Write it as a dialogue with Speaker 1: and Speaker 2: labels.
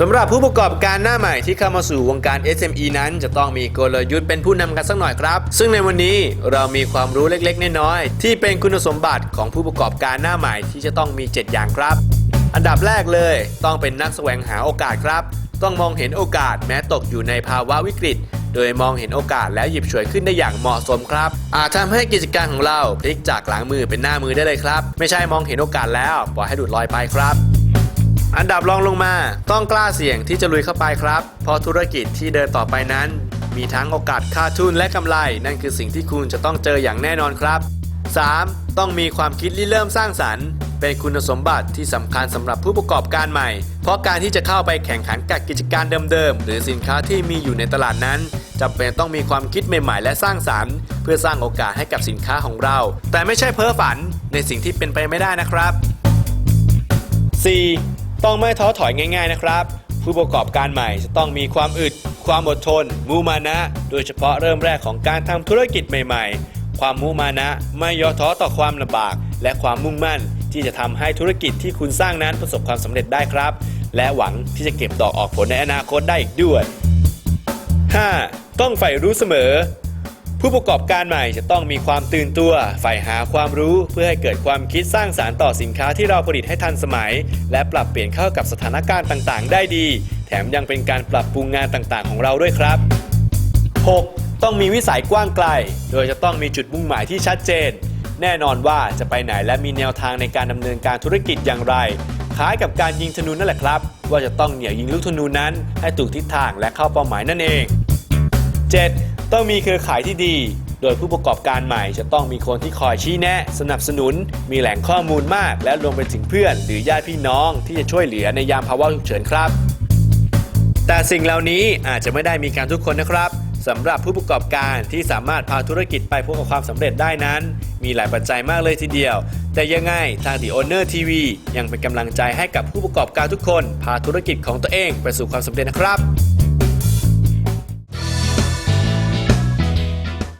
Speaker 1: สำหรับผู้ประกอบการหน้าใหม่ที่เข้ามาสู่วงการ SME นั้น จะต้องมีกลยุทธ์เป็นผู้นำกันสักหน่อยครับ ซึ่งในวันนี้เรามีความรู้เล็กๆ น้อยๆที่เป็นคุณสมบัติของผู้ประกอบการหน้าใหม่ที่จะต้องมี 7 อย่างครับ อันดับแรกเลย ต้องเป็นนักแสวงหาโอกาสครับ ต้องมองเห็นโอกาสแม้ตกอยู่ในภาวะวิกฤต โดยมองเห็นโอกาสแล้วหยิบฉวยขึ้นได้อย่างเหมาะสมครับ อาจทำให้กิจการของเราพลิกจากหลังมือเป็นหน้ามือได้เลยครับ ไม่ใช่มองเห็นโอกาสแล้วปล่อยให้ดูดลอยไปครับ อันดับรองลงมาต้องกล้าเสี่ยงที่จะลุยเข้าไปครับ เพราะธุรกิจที่เดินต่อไปนั้น มีทั้งโอกาสขาดทุนและกำไร นั่นคือสิ่งที่คุณจะต้องเจออย่างแน่นอนครับ 3. ต้องมีความคิดริเริ่มสร้างสรรค์ เป็นคุณสมบัติที่สำคัญสำหรับผู้ประกอบการใหม่ เพราะการที่จะเข้าไปแข่งขันกับกิจการเดิมๆ หรือสินค้าที่มีอยู่ในตลาดนั้นจำเป็นต้องมีความคิดใหม่ๆ และสร้างสรรค์ เพื่อสร้างโอกาสให้กับสินค้าของเรา แต่ไม่ใช่เพ้อฝันในสิ่งที่เป็นไปไม่ได้นะครับ 4. ต้องไม่ท้อถอยง่ายๆนะครับ ผู้ประกอบการใหม่จะต้องมีความอึด ความอดทนมุมานะ โดยเฉพาะเริ่มแรกของการทำธุรกิจใหม่ ๆ ความมุมานะไม่ย่อท้อต่อความลำบาก และความมุ่งมั่นที่จะทำให้ธุรกิจที่คุณสร้างนั้นประสบความสำเร็จได้ครับ และหวังที่จะเก็บดอกออกผลในอนาคตได้อีกด้วย 5. ต้องใฝ่รู้เสมอ ผู้ประกอบการใหม่จะต้องมีความตื่นตัวใฝ่หาความรู้เพื่อให้เกิดความคิดสร้างสารรค์ต่อสินค้าที่เราผลิตให้ทันสมัย และปรับเปลี่ยนเข้ากับสถานการณ์ต่างๆ ได้ดี แถมยังเป็นการปรับปรุงงานต่างๆ ของเราด้วยครับ 6. ต้องมีวิสัยกว้างไกล โดยจะต้องมีจุดมุ่งหมายที่ชัดเจน แน่นอนว่าจะไปไหนและมีแนวทางในการดำเนินการธุรกิจอย่างไรคล้ายกับการยิงธนูนั่นแหละครับ ว่าจะต้องเหนี่ยวยิงลูกธนูนั้น ให้ถูกทิศทางและเข้าเป้าหมายนั่นเอง 7. ต้องมีเครือข่ายที่ดี โดยผู้ประกอบการใหม่จะต้องมีคนที่คอยชี้แนะ สนับสนุน มีแหล่งข้อมูลมาก และรวมไปถึงเพื่อน หรือญาติพี่น้องที่จะช่วยเหลือในยามภาวะฉุกเฉินครับ แต่สิ่งเหล่านี้อาจจะไม่ได้มีการทุกคนนะครับสำหรับผู้ประกอบการที่สามารถพาธุรกิจไปพบกับความสำเร็จได้นั้น มีหลายปัจจัยมากเลยทีเดียว แต่ยังไงทาง The Owner TV ยังเป็นกำลังใจให้กับผู้ประกอบการทุกคน พาธุรกิจของตัวเองไปสู่ความสำเร็จนะครับ